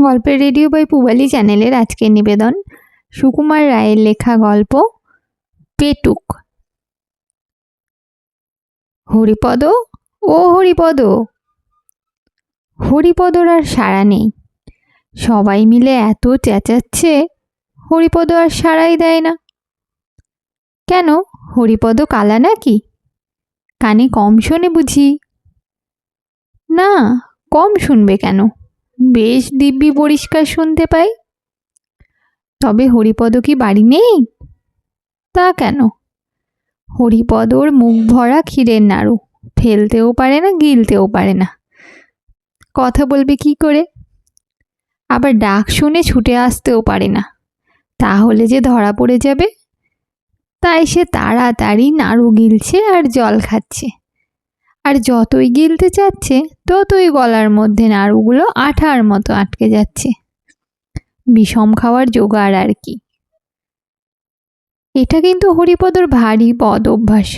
গল্পের radio by পুবালি চ্যানেলের আজকের নিবেদন। সুকুমার রায়ের লেখা গল্প, পেটুক। হরিপদ, ও হরিপদ। হরিপদর আর সাড়া নেই। সবাই মিলে এত চেঁচাচ্ছে, হরিপদ আর সাড়াই দেয় না। কেন, হরিপদ কালা নাকি? কানে কম শোনে বুঝি। না, কম শুনবে কেন? বেশ দিব্যি পরিষ্কার শুনতে পাই। তবে হরিপদ কি বাড়ি নেই? তা কেন? হরিপদর মুখ ভরা ক্ষীরের নাড়ু। ফেলতেও পারে না, গিলতেও পারে না। কথা বলবে কি করে? আবার ডাক শুনে ছুটে আসতেও পারে না। তাহলে যে ধরা পড়ে যাবে? তাই সে তাড়াতাড়ি নাড়ু গিলছে আর জল খাচ্ছে। আর যতই গিলতে চাচ্ছে, ততই গলার মধ্যে নাড়ুগুলো আঠার মতো আটকে যাচ্ছে। বিষম খাওয়ার জোগাড় আর কি। এটা কিন্তু হরিপদর ভারী পদ অভ্যাস।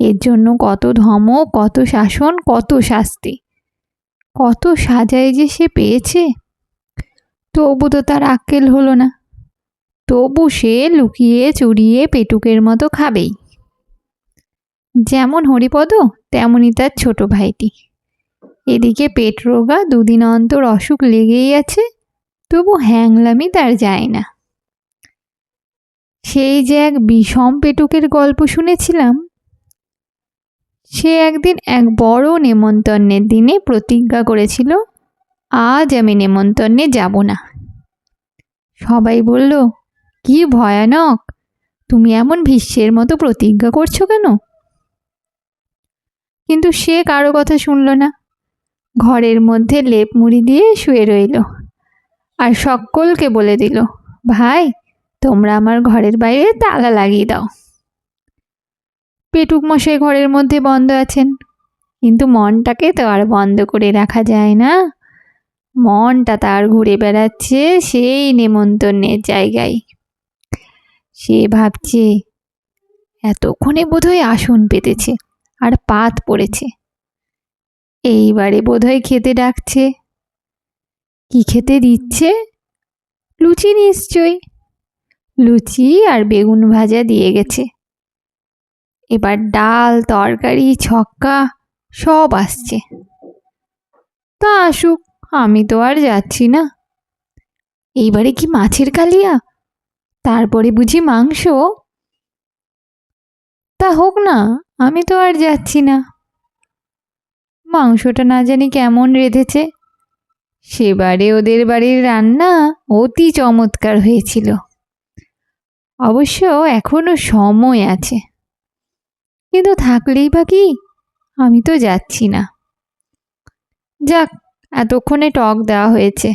এর জন্য কত ধমক কত শাসন, কত শাস্তি। কত সাজায় যে সে পেয়েছে। তবু তো তার আক্কেল হলো না। তবু সে লুকিয়ে চুরিয়ে পেটুকের মতো খাবেই। যেমন হরিপদ, তেমনই তার ছোট ভাইটি। এদিকে পেট রোগা দুদিন অন্তর অসুখ লেগেই আছে, তবু হ্যাংলামি তার যায় না। সেই যে এক বিষম পেটুকের গল্প শুনেছিলাম, সে একদিন এক বড় নেমন্তন্নের দিনে প্রতিজ্ঞা করেছিল, আজ আমি নেমন্তন্নে যাব না। সবাই বলল, কি ভয়ানক! তুমি এমন ভীষ্মের মতো প্রতিজ্ঞা করছ কেন? কিন্তু সে কারও কথা শুনল না। ঘরের মধ্যে লেপ মুড়ি দিয়ে শুয়ে রইল আর সকলকে বলে দিল, ভাই, তোমরা আমার ঘরের বাইরে তালা লাগিয়ে দাও। পেটুক মশাই ঘরের মধ্যে বন্ধ আছেন, কিন্তু মনটাকে তো আর বন্ধ করে রাখা যায় না। মনটা তার ঘুরে বেড়াচ্ছে সেই নেমন্তন্নের জায়গায়। সে ভাবছে, এতক্ষণে বোধহয় আসন পেতেছে। আর পাত পড়েছে। এইবারে বোধহয় খেতে ডাকছে। কি খেতে দিচ্ছে? লুচি নিশ্চয়ই। লুচি আর বেগুন ভাজা দিয়ে গেছে। এবার ডাল, তরকারি, ছক্কা সব আসছে। তা আসুক, আমি তো আর যাচ্ছি না। এইবারে কি মাছের কালিয়া? তারপরে বুঝি মাংস? তা হোক না। আমি তো আর যাচ্ছি না। মাংসটা না জানি কেমন রেঁধেছে। সেবারে ওদের বাড়ির রান্না অতি চমৎকার হয়েছিল। অবশ্য এখনও সময় আছে। কিন্তু থাকলেই বা কি? আমি তো যাচ্ছি না। যাক, এতক্ষণে টক দেওয়া হয়েছে।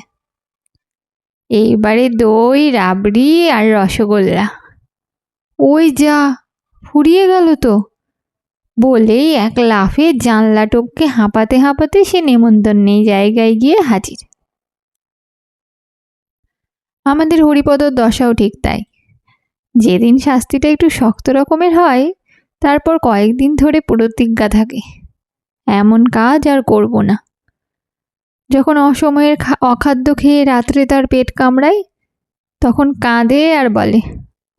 এইবারে দই, রাবড়ি আর রসগোল্লা। ওই যা, ফুরিয়ে গেল তো। বলেই এক লাফে জানলা টপকে হাঁপাতে হাঁপাতে সে নেমন্তন্নের জায়গায় গিয়ে হাজির। আমাদের হরিপদর দশাও ঠিক তাই। যেদিন শাস্তিটা একটু শক্ত রকমের হয়, তারপর কয়েকদিন ধরে প্রতিজ্ঞা থাকে। এমন কাজ আর করব না। যখন অসময়ের অখাদ্য খেয়ে রাত্রে তার পেট কামড়ায়, তখন কাঁদে আর বলে,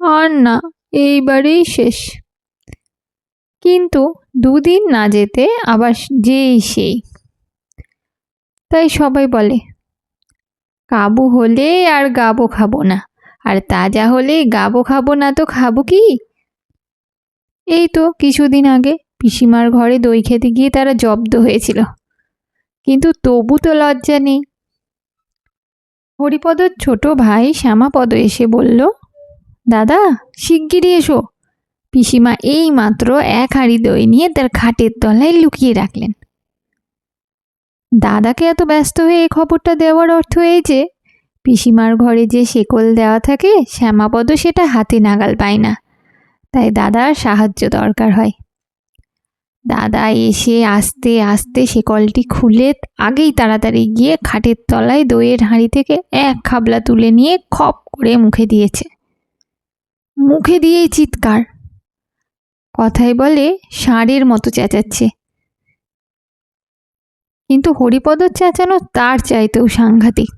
আর না, এইবারেই শেষ। কিন্তু দুদিন না যেতে আবার যেই সেই। তাই সবাই বলে, কাবু হলে আর গাবো খাব না, আর তাজা হলে গাবো খাব না তো খাব কি? এই তো কিছুদিন আগে পিসিমার ঘরে দই খেতে গিয়ে তারা জব্দ হয়েছিল। কিন্তু তবু তো লজ্জা নেই। হরিপদর ছোট ভাই শ্যামাপদ এসে বলল, দাদা, শিগগিরই এসো। পিসিমা এই মাত্র এক হাঁড়ি দই নিয়ে তার খাটের তলায় লুকিয়ে রাখলেন। দাদাকে এত ব্যস্ত হয়ে এই খবরটা দেওয়ার অর্থ এই যে, পিসিমার ঘরে যে শেকল দেওয়া থাকে, শ্যামাপদ সেটা হাতে নাগাল পায় না। তাই দাদার সাহায্য দরকার হয়। দাদা এসে আস্তে আস্তে শেকলটি খুলে আগেই তাড়াতাড়ি গিয়ে খাটের তলায় দইয়ের হাঁড়ি থেকে এক খাবলা তুলে নিয়ে খপ করে মুখে দিয়েছে। মুখে দিয়েই চিৎকার। কথায় বলে ষাঁড়ের মতো চেঁচাচ্ছে। কিন্তু হরিপদর চেঁচানো তার চাইতেও সাংঘাতিক।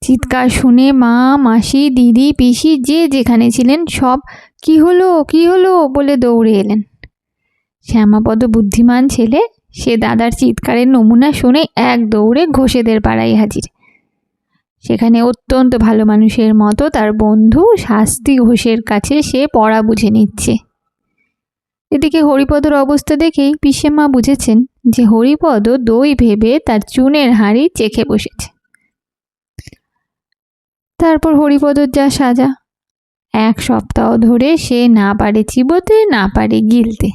চিৎকার শুনে মা, মাসি, দিদি, পিসি যে যেখানে ছিলেন সব কি হলো কি হলো? বলে দৌড়ে এলেন। শ্যামাপদ বুদ্ধিমান ছেলে, সে দাদার চিৎকারের নমুনা শুনে এক দৌড়ে ঘোষেদের পাড়ায় হাজির। সেখানে অত্যন্ত ভালো মানুষের মতো তার বন্ধু শাস্তি ঘোষের কাছে সে পড়া বুঝে নিচ্ছে। এদিকে হরিপদর অবস্থা দেখেই পিসেমা বুঝেছেন যে হরিপদ দই ভেবে তার চুনের হাঁড়ি চেখে বসেছে। তারপর হরিপদর যা সাজা। এক সপ্তাহ ধরে সে না পারে চিবোতে, না পারে গিলতে।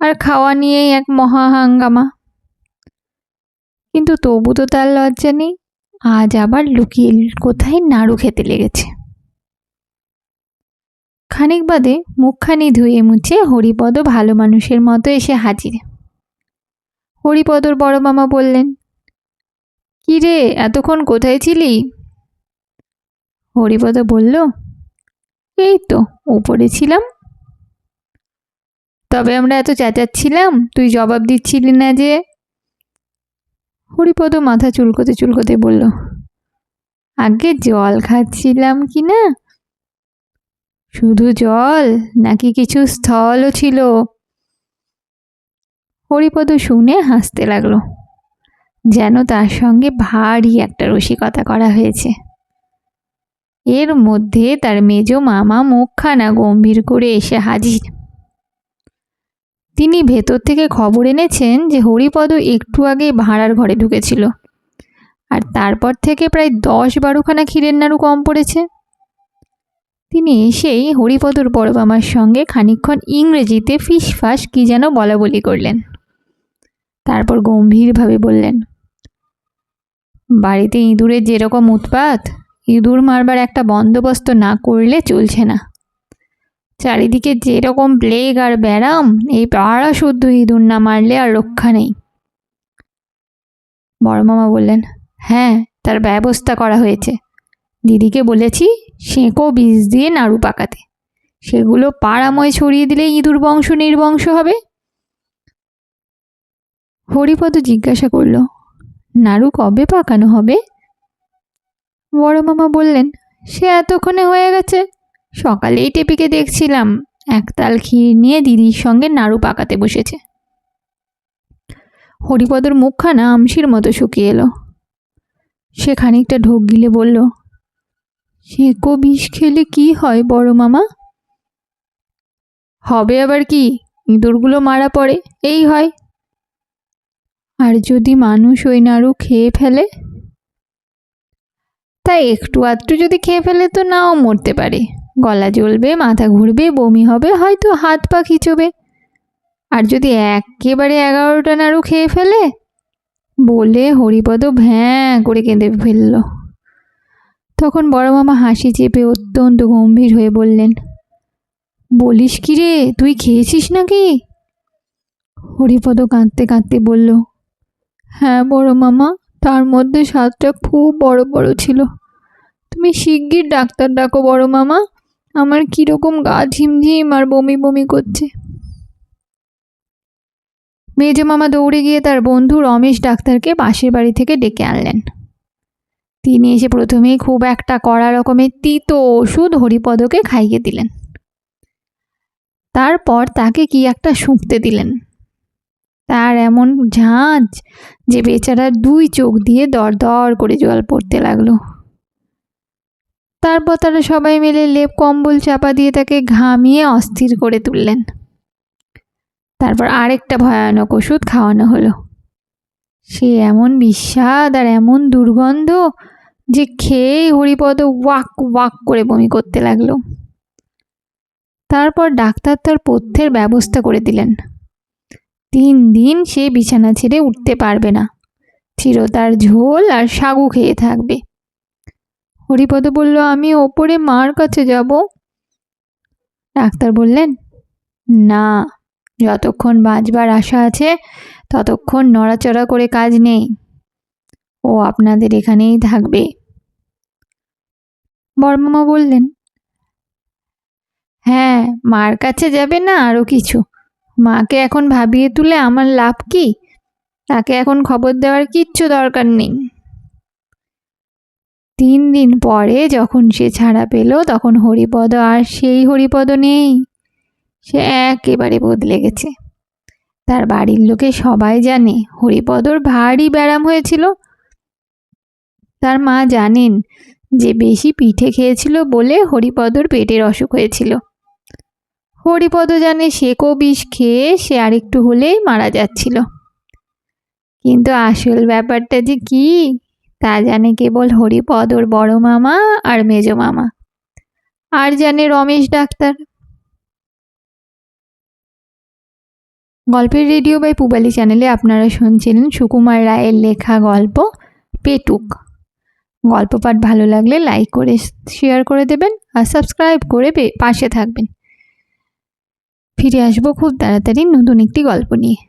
আর খাওয়া নিয়েই এক মহা হাঙ্গামা। কিন্তু তবু তো তার লজ্জা নেই। আজ আবার লুকিয়ে কোথায় নাড়ু খেতে লেগেছে। খানিক বাদে মুখখানি ধুয়ে মুছে হরিপদ ভালো মানুষের মতো এসে হাজির। হরিপদর বড় মামা বললেন, কি রে, এতক্ষণ কোথায় ছিলি? হরিপদ বলল, এই তো, উপরে ছিলাম। তবে আমরা এত চেঁচাচ্ছিলাম, তুই জবাব দিচ্ছিলি না যে? হরিপদ মাথা চুলকোতে চুলকোতে বলল, আগে জল খাচ্ছিলাম কি না? শুধু জল নাকি কিছু স্থলও ছিল? হরিপদ শুনে হাসতে লাগল। যেন তার সঙ্গে ভারী একটা রসিকতা করা হয়েছে। এর মধ্যে তার মেজ মামা মুখখানা গম্ভীর করে এসে হাজির। তিনি ভেতর থেকে খবর এনেছেন যে হরিপদ একটু আগে ভাড়ার ঘরে ঢুকেছিল। আর তারপর থেকে প্রায় দশ বারোখানা ক্ষীরের নাড়ু কম পড়েছে। তিনি এসেই হরিপদর বড় মামার সঙ্গে খানিক্ষণ ইংরেজিতে ফিসফাস কি যেন বলা বলি করলেন। তারপর গম্ভীরভাবে বললেন, বাড়িতে ইঁদুরের যেরকম উৎপাত, ইঁদুর মারবার একটা বন্দোবস্ত না করলে চলছে না। চারিদিকে যেরকম প্লেগ আর ব্যারাম, এই পাড়া শুদ্ধ ইঁদুর না মারলে আর রক্ষা নেই। বড় মামা বললেন হ্যাঁ তার ব্যবস্থা করা হয়েছে। দিদিকে বলেছি সেঁকো বীজ দিয়ে নাড়ু পাকাতে। সেগুলো পাড়াময় ছড়িয়ে দিলে ইঁদুর বংশ নির্বংশ হবে। হরিপদ জিজ্ঞাসা করল, নাড়ু কবে পাকানো হবে? বড় মামা বললেন, সে এতক্ষণে হয়ে গেছে। সকালেই টেপিকে দেখছিলাম। একতাল ক্ষীর নিয়ে দিদির সঙ্গে নাড়ু পাকাতে বসেছে। হরিপদর মুখখানা আমশির মতো শুকিয়ে এলো। সে খানিকটা ঢোক গিলে বলল সেঁকো বিষ খেলে কি হয়, বড় মামা? হবে আবার কি? ইঁদুরগুলো মারা পড়ে, এই হয়। আর যদি মানুষ ওই নাড়ু খেয়ে ফেলে? তাই একটু আধটু যদি খেয়ে ফেলে তো নাও মরতে পারে। গলা জ্বলবে, মাথা ঘুরবে, বমি হবে, হয়তো হাত পা খিচবে। আর যদি একেবারে এগারোটা নাড়ু খেয়ে ফেলে? বলে হরিপদ ভ্যাঁ করে কেঁদে ফেলল। তখন বড় মামা হাসি চেপে অত্যন্ত গম্ভীর হয়ে বললেন, বলিস কি রে, তুই খেয়েছিস নাকি? হরিপদ কাঁদতে কাঁদতে বলল হ্যাঁ বড় মামা, তার মধ্যে স্বাদটা খুব বড় বড় ছিল। তুমি শিগগির ডাক্তার ডাকো বড় মামা, আমার কীরকম গা ঝিমঝিম আর বমি বমি করছে। মেজ মামা দৌড়ে গিয়ে তার বন্ধু রমেশ ডাক্তারকে পাশের বাড়ি থেকে ডেকে আনলেন। তিনি এসে প্রথমেই খুব একটা কড়া রকমের তিতো ওষুধ হরিপদকে খাইয়ে দিলেন। তারপর তাকে কি একটা শুঁকতে দিলেন। তার এমন ঝাঁঝ যে বেচারার দুই চোখ দিয়ে দর দর করে জল পড়তে লাগল। তারপর তারা সবাই মিলে লেপ কম্বল চাপা দিয়ে তাকে ঘামিয়ে অস্থির করে তুললেন। তারপর আরেকটা ভয়ানক ওষুধ খাওয়ানো হলো। সে এমন বিস্বাদ আর এমন দুর্গন্ধ যে খেয়ে হরিপদ ওয়াক ওয়াক করে বমি করতে লাগল। তারপর ডাক্তার তার পথ্যের ব্যবস্থা করে দিলেন। তিন দিন সে বিছানা ছেড়ে উঠতে পারবে না। চিরতার ঝোল আর সাগু খেয়ে থাকবে। হরিপদ বলল, আমি ওপরে মার কাছে যাব। ডাক্তার বললেন, না, যতক্ষণ বাঁচবার আশা আছে, ততক্ষণ নড়াচড়া করে কাজ নেই। ও আপনাদের এখানেই থাকবে। বর্মামা বললেন হ্যাঁ মার কাছে যাবে না আরও কিছু। মাকে এখন ভাবিয়ে তুলে আমার লাভ কি? তাকে এখন খবর দেওয়ার কিচ্ছু দরকার নেই। তিন দিন পরে যখন সে ছাড়া পেল, তখন হরিপদ আর সেই হরিপদ নেই। সে একেবারে বদলে গেছে। তার বাড়ির লোকে সবাই জানে হরিপদর ভারী ব্যারাম হয়েছিল। তার মা জানেন যে বেশি পিঠে খেয়েছিল বলে হরিপদর পেটের অসুখ হয়েছিল। হরিপদ জানে সেকো বিষ খেয়ে সে আরেকটু হলেই মারা যাচ্ছিল। কিন্তু আসল ব্যাপারটা যে কি, তা জানে কেবল হরিপদর বড় মামা আর মেজ মামা। আর জানে রমেশ ডাক্তার। গল্পের রেডিও বাই পুবালি চ্যানেলে আপনারা শুনছিলেন সুকুমার রায়ের লেখা গল্প, পেটুক। গল্প পাঠ ভালো লাগলে লাইক করে শেয়ার করে দেবেন আর সাবস্ক্রাইব করে পাশে থাকবেন। ফিরে আসব খুব তাড়াতাড়ি নতুন একটি গল্প নিয়ে।